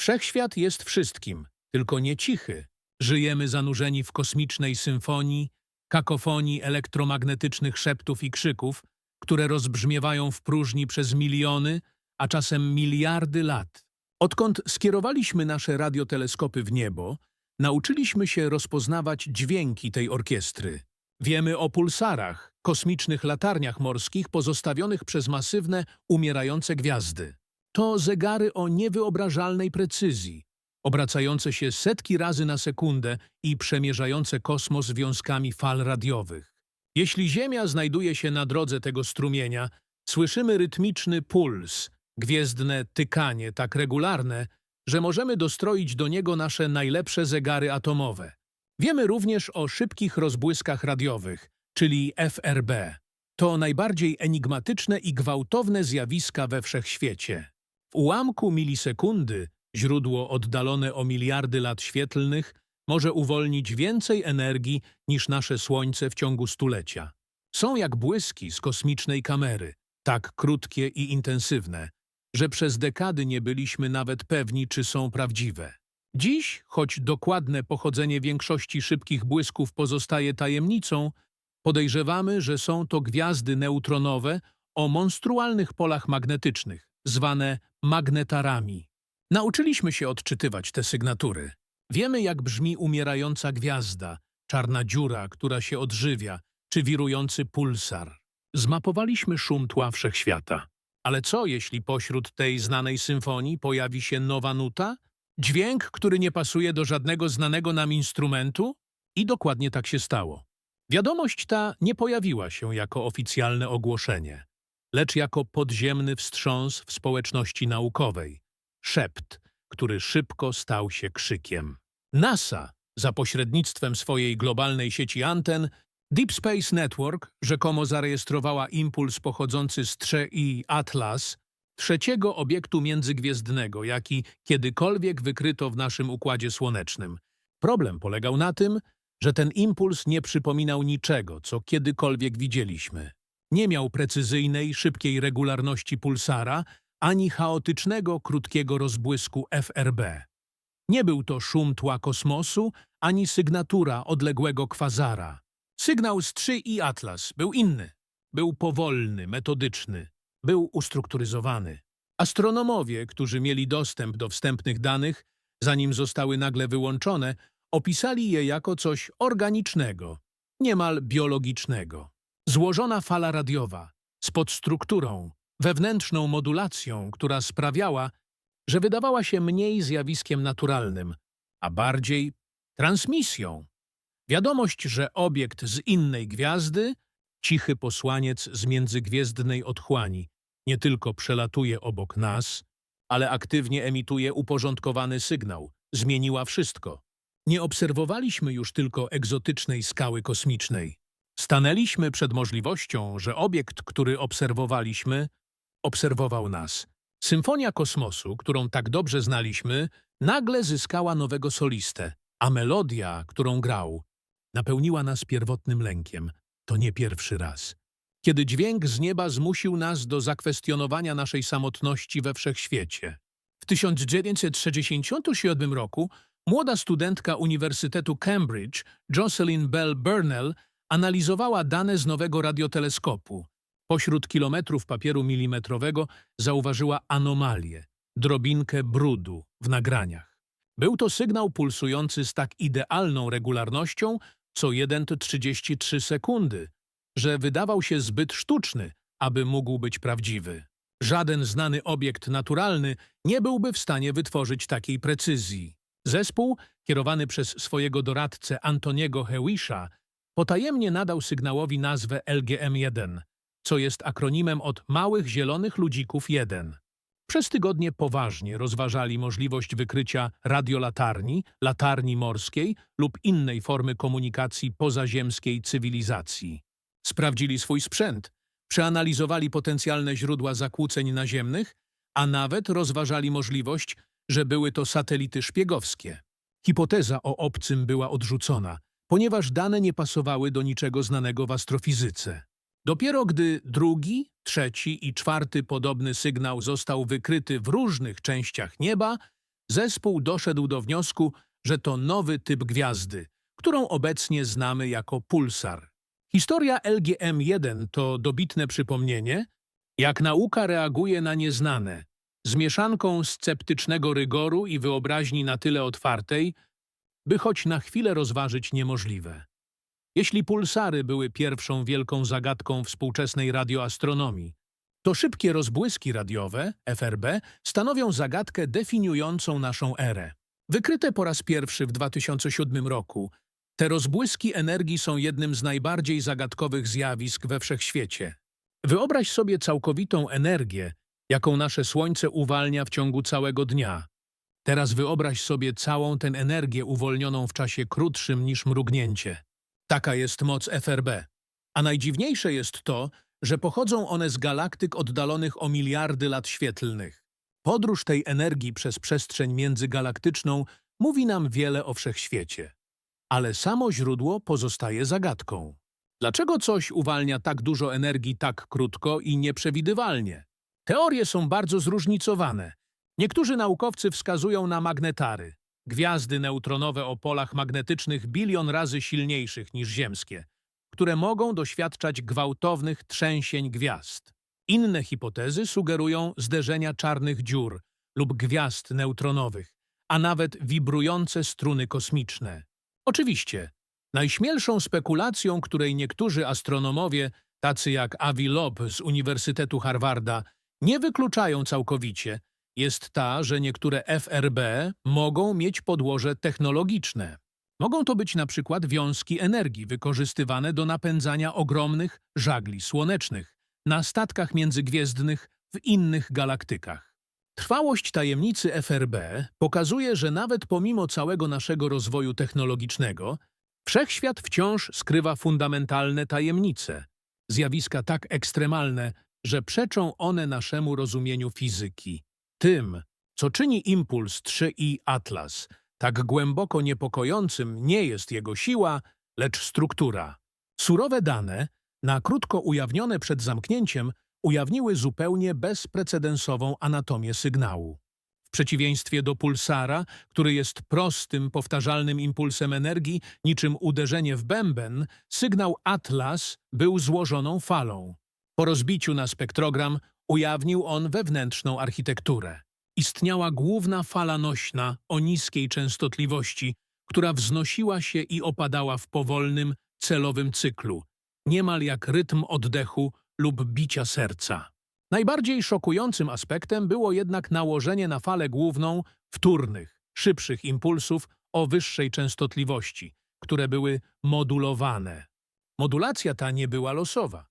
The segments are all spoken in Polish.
Wszechświat jest wszystkim, tylko nie cichy. Żyjemy zanurzeni w kosmicznej symfonii, kakofonii elektromagnetycznych szeptów i krzyków, które rozbrzmiewają w próżni przez miliony, a czasem miliardy lat. Odkąd skierowaliśmy nasze radioteleskopy w niebo, nauczyliśmy się rozpoznawać dźwięki tej orkiestry. Wiemy o pulsarach, kosmicznych latarniach morskich pozostawionych przez masywne, umierające gwiazdy. To zegary o niewyobrażalnej precyzji, obracające się setki razy na sekundę i przemierzające kosmos wiązkami fal radiowych. Jeśli Ziemia znajduje się na drodze tego strumienia, słyszymy rytmiczny puls, gwiezdne tykanie tak regularne, że możemy dostroić do niego nasze najlepsze zegary atomowe. Wiemy również o szybkich rozbłyskach radiowych, czyli FRB. To najbardziej enigmatyczne i gwałtowne zjawiska we wszechświecie. W ułamku milisekundy źródło oddalone o miliardy lat świetlnych może uwolnić więcej energii niż nasze Słońce w ciągu stulecia. Są jak błyski z kosmicznej kamery, tak krótkie i intensywne, że przez dekady nie byliśmy nawet pewni, czy są prawdziwe. Dziś, choć dokładne pochodzenie większości szybkich błysków pozostaje tajemnicą, podejrzewamy, że są to gwiazdy neutronowe o monstrualnych polach magnetycznych, zwane magnetarami. Nauczyliśmy się odczytywać te sygnatury. Wiemy, jak brzmi umierająca gwiazda, czarna dziura, która się odżywia, czy wirujący pulsar. Zmapowaliśmy szum tła wszechświata. Ale co, jeśli pośród tej znanej symfonii pojawi się nowa nuta? Dźwięk, który nie pasuje do żadnego znanego nam instrumentu? I dokładnie tak się stało. Wiadomość ta nie pojawiła się jako oficjalne ogłoszenie, lecz jako podziemny wstrząs w społeczności naukowej. Szept, który szybko stał się krzykiem. NASA, za pośrednictwem swojej globalnej sieci anten, Deep Space Network rzekomo zarejestrowała impuls pochodzący z 3i Atlas, trzeciego obiektu międzygwiezdnego, jaki kiedykolwiek wykryto w naszym Układzie Słonecznym. Problem polegał na tym, że ten impuls nie przypominał niczego, co kiedykolwiek widzieliśmy. Nie miał precyzyjnej, szybkiej regularności pulsara, ani chaotycznego, krótkiego rozbłysku FRB. Nie był to szum tła kosmosu, ani sygnatura odległego kwazara. Sygnał z 3 i Atlas był inny. Był powolny, metodyczny. Był ustrukturyzowany. Astronomowie, którzy mieli dostęp do wstępnych danych, zanim zostały nagle wyłączone, opisali je jako coś organicznego, niemal biologicznego. Złożona fala radiowa, z podstrukturą, wewnętrzną modulacją, która sprawiała, że wydawała się mniej zjawiskiem naturalnym, a bardziej transmisją. Wiadomość, że obiekt z innej gwiazdy, cichy posłaniec z międzygwiezdnej otchłani, nie tylko przelatuje obok nas, ale aktywnie emituje uporządkowany sygnał, zmieniła wszystko. Nie obserwowaliśmy już tylko egzotycznej skały kosmicznej. Stanęliśmy przed możliwością, że obiekt, który obserwowaliśmy, obserwował nas. Symfonia kosmosu, którą tak dobrze znaliśmy, nagle zyskała nowego solistę, a melodia, którą grał, napełniła nas pierwotnym lękiem. To nie pierwszy raz. Kiedy dźwięk z nieba zmusił nas do zakwestionowania naszej samotności we wszechświecie. W 1967 roku młoda studentka Uniwersytetu Cambridge, Jocelyn Bell Burnell, analizowała dane z nowego radioteleskopu. Pośród kilometrów papieru milimetrowego zauważyła anomalię, drobinkę brudu w nagraniach. Był to sygnał pulsujący z tak idealną regularnością co 1,33 sekundy, że wydawał się zbyt sztuczny, aby mógł być prawdziwy. Żaden znany obiekt naturalny nie byłby w stanie wytworzyć takiej precyzji. Zespół, kierowany przez swojego doradcę Antoniego Hewisza, potajemnie nadał sygnałowi nazwę LGM-1, co jest akronimem od Małych Zielonych Ludzików 1. Przez tygodnie poważnie rozważali możliwość wykrycia radiolatarni, latarni morskiej lub innej formy komunikacji pozaziemskiej cywilizacji. Sprawdzili swój sprzęt, przeanalizowali potencjalne źródła zakłóceń naziemnych, a nawet rozważali możliwość, że były to satelity szpiegowskie. Hipoteza o obcym była odrzucona, ponieważ dane nie pasowały do niczego znanego w astrofizyce. Dopiero gdy drugi, trzeci i czwarty podobny sygnał został wykryty w różnych częściach nieba, zespół doszedł do wniosku, że to nowy typ gwiazdy, którą obecnie znamy jako pulsar. Historia LGM-1 to dobitne przypomnienie, jak nauka reaguje na nieznane, z mieszanką sceptycznego rygoru i wyobraźni na tyle otwartej, by choć na chwilę rozważyć niemożliwe. Jeśli pulsary były pierwszą wielką zagadką współczesnej radioastronomii, to szybkie rozbłyski radiowe, FRB, stanowią zagadkę definiującą naszą erę. Wykryte po raz pierwszy w 2007 roku, te rozbłyski energii są jednym z najbardziej zagadkowych zjawisk we wszechświecie. Wyobraź sobie całkowitą energię, jaką nasze Słońce uwalnia w ciągu całego dnia. Teraz wyobraź sobie całą tę energię uwolnioną w czasie krótszym niż mrugnięcie. Taka jest moc FRB. A najdziwniejsze jest to, że pochodzą one z galaktyk oddalonych o miliardy lat świetlnych. Podróż tej energii przez przestrzeń międzygalaktyczną mówi nam wiele o wszechświecie. Ale samo źródło pozostaje zagadką. Dlaczego coś uwalnia tak dużo energii tak krótko i nieprzewidywalnie? Teorie są bardzo zróżnicowane. Niektórzy naukowcy wskazują na magnetary, gwiazdy neutronowe o polach magnetycznych bilion razy silniejszych niż ziemskie, które mogą doświadczać gwałtownych trzęsień gwiazd. Inne hipotezy sugerują zderzenia czarnych dziur lub gwiazd neutronowych, a nawet wibrujące struny kosmiczne. Oczywiście, najśmielszą spekulacją, której niektórzy astronomowie, tacy jak Avi Loeb z Uniwersytetu Harvarda, nie wykluczają całkowicie, jest ta, że niektóre FRB mogą mieć podłoże technologiczne. Mogą to być na przykład wiązki energii wykorzystywane do napędzania ogromnych żagli słonecznych na statkach międzygwiezdnych w innych galaktykach. Trwałość tajemnicy FRB pokazuje, że nawet pomimo całego naszego rozwoju technologicznego, wszechświat wciąż skrywa fundamentalne tajemnice, zjawiska tak ekstremalne, że przeczą one naszemu rozumieniu fizyki. Tym, co czyni impuls 3i Atlas tak głęboko niepokojącym nie jest jego siła, lecz struktura. Surowe dane, na krótko ujawnione przed zamknięciem, ujawniły zupełnie bezprecedensową anatomię sygnału. W przeciwieństwie do pulsara, który jest prostym, powtarzalnym impulsem energii, niczym uderzenie w bęben, sygnał Atlas był złożoną falą. Po rozbiciu na spektrogram ujawnił on wewnętrzną architekturę. Istniała główna fala nośna o niskiej częstotliwości, która wznosiła się i opadała w powolnym, celowym cyklu, niemal jak rytm oddechu lub bicia serca. Najbardziej szokującym aspektem było jednak nałożenie na falę główną wtórnych, szybszych impulsów o wyższej częstotliwości, które były modulowane. Modulacja ta nie była losowa.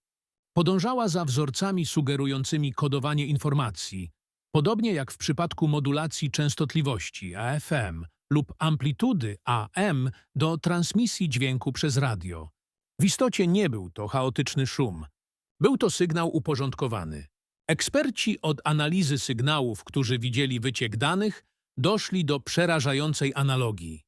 Podążała za wzorcami sugerującymi kodowanie informacji, podobnie jak w przypadku modulacji częstotliwości AFM lub amplitudy AM do transmisji dźwięku przez radio. W istocie nie był to chaotyczny szum. Był to sygnał uporządkowany. Eksperci od analizy sygnałów, którzy widzieli wyciek danych, doszli do przerażającej analogii.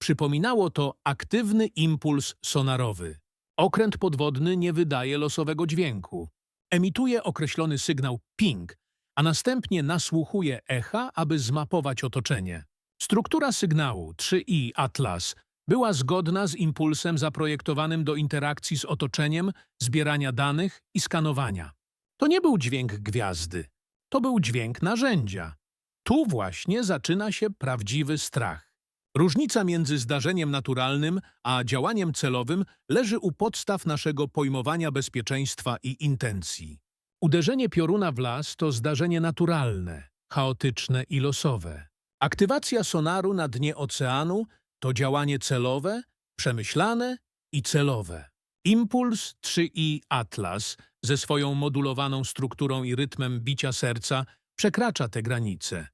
Przypominało to aktywny impuls sonarowy. Okręt podwodny nie wydaje losowego dźwięku. Emituje określony sygnał ping, a następnie nasłuchuje echa, aby zmapować otoczenie. Struktura sygnału 3i Atlas była zgodna z impulsem zaprojektowanym do interakcji z otoczeniem, zbierania danych i skanowania. To nie był dźwięk gwiazdy, to był dźwięk narzędzia. Tu właśnie zaczyna się prawdziwy strach. Różnica między zdarzeniem naturalnym a działaniem celowym leży u podstaw naszego pojmowania bezpieczeństwa i intencji. Uderzenie pioruna w las to zdarzenie naturalne, chaotyczne i losowe. Aktywacja sonaru na dnie oceanu to działanie celowe, przemyślane i celowe. Impuls 3i Atlas ze swoją modulowaną strukturą i rytmem bicia serca przekracza te granice.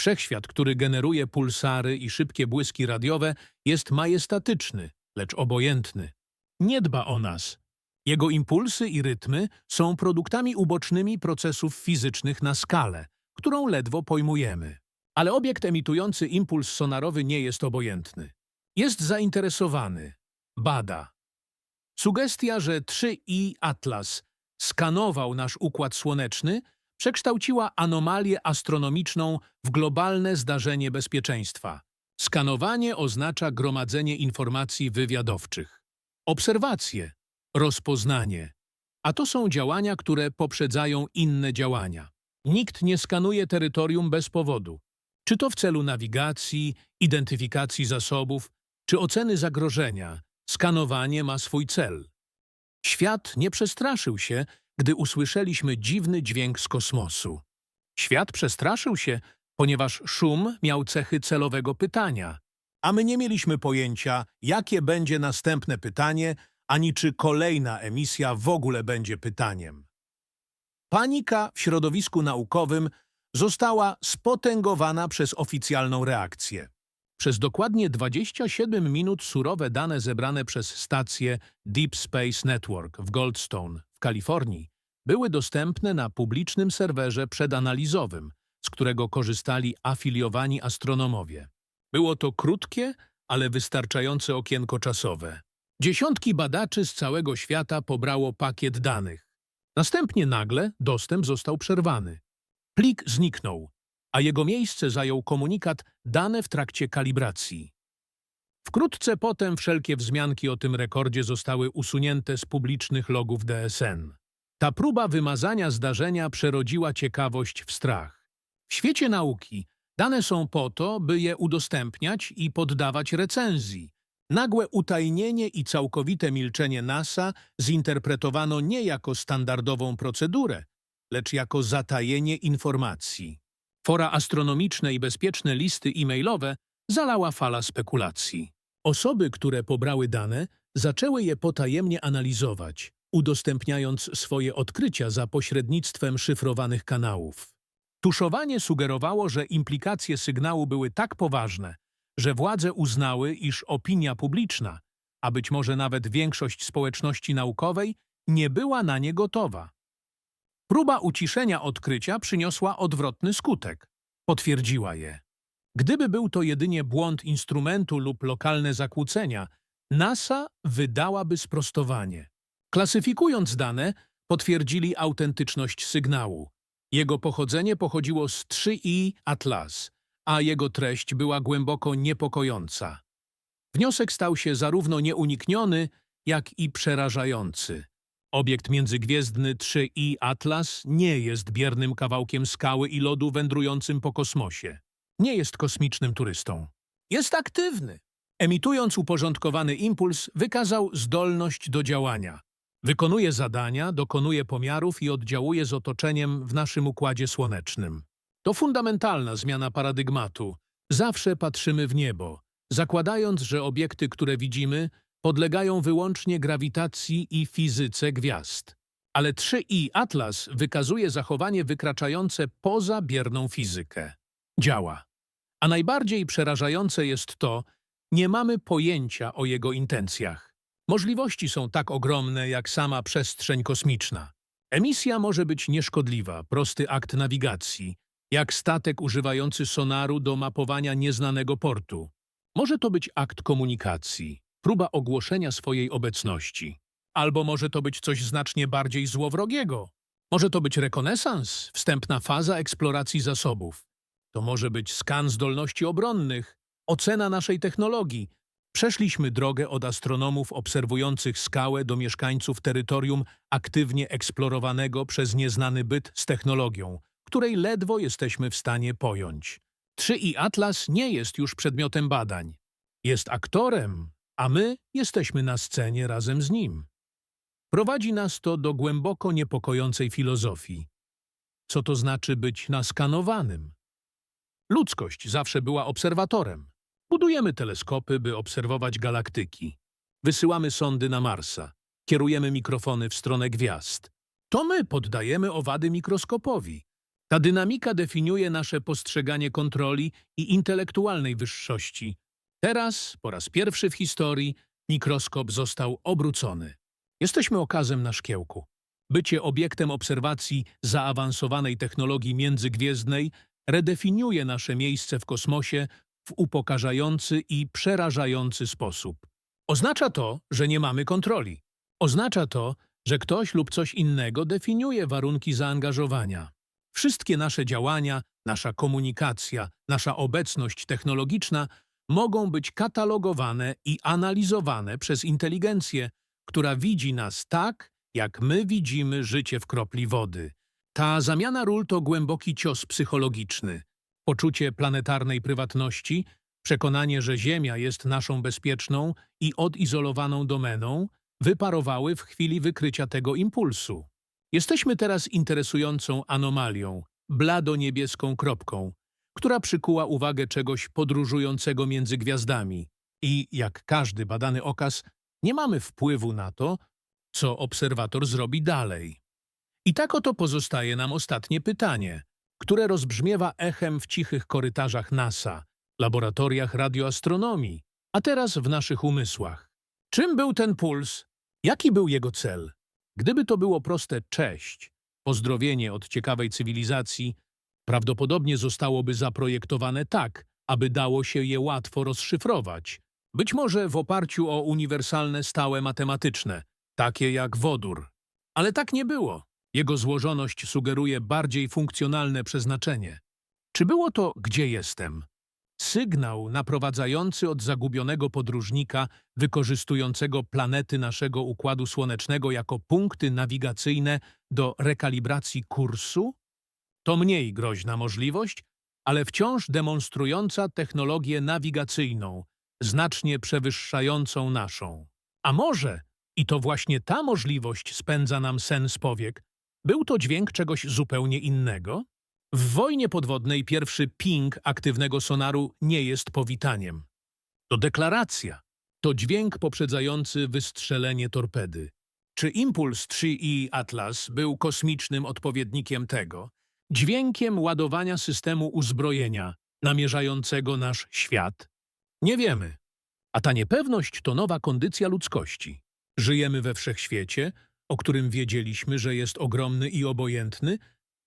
Wszechświat, który generuje pulsary i szybkie błyski radiowe, jest majestatyczny, lecz obojętny. Nie dba o nas. Jego impulsy i rytmy są produktami ubocznymi procesów fizycznych na skalę, którą ledwo pojmujemy. Ale obiekt emitujący impuls sonarowy nie jest obojętny. Jest zainteresowany, bada. Sugestia, że 3i Atlas skanował nasz układ słoneczny, przekształciła anomalię astronomiczną w globalne zdarzenie bezpieczeństwa. Skanowanie oznacza gromadzenie informacji wywiadowczych. Obserwacje, rozpoznanie. A to są działania, które poprzedzają inne działania. Nikt nie skanuje terytorium bez powodu. Czy to w celu nawigacji, identyfikacji zasobów, czy oceny zagrożenia, skanowanie ma swój cel. Świat nie przestraszył się, gdy usłyszeliśmy dziwny dźwięk z kosmosu. Świat przestraszył się, ponieważ szum miał cechy celowego pytania, a my nie mieliśmy pojęcia, jakie będzie następne pytanie, ani czy kolejna emisja w ogóle będzie pytaniem. Panika w środowisku naukowym została spotęgowana przez oficjalną reakcję. Przez dokładnie 27 minut surowe dane zebrane przez stację Deep Space Network w Goldstone Kalifornii były dostępne na publicznym serwerze przedanalizowym, z którego korzystali afiliowani astronomowie. Było to krótkie, ale wystarczające okienko czasowe. Dziesiątki badaczy z całego świata pobrało pakiet danych. Następnie nagle dostęp został przerwany. Plik zniknął, a jego miejsce zajął komunikat dane w trakcie kalibracji. Wkrótce potem wszelkie wzmianki o tym rekordzie zostały usunięte z publicznych logów DSN. Ta próba wymazania zdarzenia przerodziła ciekawość w strach. W świecie nauki dane są po to, by je udostępniać i poddawać recenzji. Nagłe utajnienie i całkowite milczenie NASA zinterpretowano nie jako standardową procedurę, lecz jako zatajenie informacji. Fora astronomiczne i bezpieczne listy e-mailowe zalała fala spekulacji. Osoby, które pobrały dane, zaczęły je potajemnie analizować, udostępniając swoje odkrycia za pośrednictwem szyfrowanych kanałów. Tuszowanie sugerowało, że implikacje sygnału były tak poważne, że władze uznały, iż opinia publiczna, a być może nawet większość społeczności naukowej, nie była na nie gotowa. Próba uciszenia odkrycia przyniosła odwrotny skutek. Potwierdziła je. Gdyby był to jedynie błąd instrumentu lub lokalne zakłócenia, NASA wydałaby sprostowanie. Klasyfikując dane, potwierdzili autentyczność sygnału. Jego pochodzenie pochodziło z 3i Atlas, a jego treść była głęboko niepokojąca. Wniosek stał się zarówno nieunikniony, jak i przerażający. Obiekt międzygwiezdny 3i Atlas nie jest biernym kawałkiem skały i lodu wędrującym po kosmosie. Nie jest kosmicznym turystą. Jest aktywny. Emitując uporządkowany impuls, wykazał zdolność do działania. Wykonuje zadania, dokonuje pomiarów i oddziałuje z otoczeniem w naszym układzie słonecznym. To fundamentalna zmiana paradygmatu. Zawsze patrzymy w niebo, zakładając, że obiekty, które widzimy, podlegają wyłącznie grawitacji i fizyce gwiazd. Ale 3i Atlas wykazuje zachowanie wykraczające poza bierną fizykę. Działa. A najbardziej przerażające jest to, nie mamy pojęcia o jego intencjach. Możliwości są tak ogromne jak sama przestrzeń kosmiczna. Emisja może być nieszkodliwa, prosty akt nawigacji, jak statek używający sonaru do mapowania nieznanego portu. Może to być akt komunikacji, próba ogłoszenia swojej obecności. Albo może to być coś znacznie bardziej złowrogiego. Może to być rekonesans, wstępna faza eksploracji zasobów. To może być skan zdolności obronnych, ocena naszej technologii. Przeszliśmy drogę od astronomów obserwujących skałę do mieszkańców terytorium aktywnie eksplorowanego przez nieznany byt z technologią, której ledwo jesteśmy w stanie pojąć. 3i Atlas nie jest już przedmiotem badań. Jest aktorem, a my jesteśmy na scenie razem z nim. Prowadzi nas to do głęboko niepokojącej filozofii. Co to znaczy być naskanowanym? Ludzkość zawsze była obserwatorem. Budujemy teleskopy, by obserwować galaktyki. Wysyłamy sondy na Marsa. Kierujemy mikrofony w stronę gwiazd. To my poddajemy owady mikroskopowi. Ta dynamika definiuje nasze postrzeganie kontroli i intelektualnej wyższości. Teraz, po raz pierwszy w historii, mikroskop został obrócony. Jesteśmy okazem na szkiełku. Bycie obiektem obserwacji zaawansowanej technologii międzygwiezdnej redefiniuje nasze miejsce w kosmosie w upokarzający i przerażający sposób. Oznacza to, że nie mamy kontroli. Oznacza to, że ktoś lub coś innego definiuje warunki zaangażowania. Wszystkie nasze działania, nasza komunikacja, nasza obecność technologiczna mogą być katalogowane i analizowane przez inteligencję, która widzi nas tak, jak my widzimy życie w kropli wody. Ta zamiana ról to głęboki cios psychologiczny. Poczucie planetarnej prywatności, przekonanie, że Ziemia jest naszą bezpieczną i odizolowaną domeną, wyparowały w chwili wykrycia tego impulsu. Jesteśmy teraz interesującą anomalią, blado-niebieską kropką, która przykuła uwagę czegoś podróżującego między gwiazdami. I, jak każdy badany okaz, nie mamy wpływu na to, co obserwator zrobi dalej. I tak oto pozostaje nam ostatnie pytanie, które rozbrzmiewa echem w cichych korytarzach NASA, laboratoriach radioastronomii, a teraz w naszych umysłach. Czym był ten puls? Jaki był jego cel? Gdyby to było proste cześć, pozdrowienie od ciekawej cywilizacji, prawdopodobnie zostałoby zaprojektowane tak, aby dało się je łatwo rozszyfrować. Być może w oparciu o uniwersalne stałe matematyczne, takie jak wodór. Ale tak nie było. Jego złożoność sugeruje bardziej funkcjonalne przeznaczenie. Czy było to gdzie jestem? Sygnał naprowadzający od zagubionego podróżnika wykorzystującego planety naszego Układu Słonecznego jako punkty nawigacyjne do rekalibracji kursu? To mniej groźna możliwość, ale wciąż demonstrująca technologię nawigacyjną, znacznie przewyższającą naszą. A może, i to właśnie ta możliwość spędza nam sen z powiek, był to dźwięk czegoś zupełnie innego? W wojnie podwodnej pierwszy ping aktywnego sonaru nie jest powitaniem. To deklaracja. To dźwięk poprzedzający wystrzelenie torpedy. Czy impuls 3i Atlas był kosmicznym odpowiednikiem tego? Dźwiękiem ładowania systemu uzbrojenia namierzającego nasz świat? Nie wiemy. A ta niepewność to nowa kondycja ludzkości. Żyjemy we wszechświecie, o którym wiedzieliśmy, że jest ogromny i obojętny,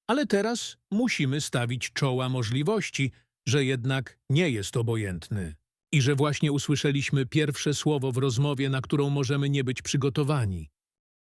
ale teraz musimy stawić czoła możliwości, że jednak nie jest obojętny. I że właśnie usłyszeliśmy pierwsze słowo w rozmowie, na którą możemy nie być przygotowani.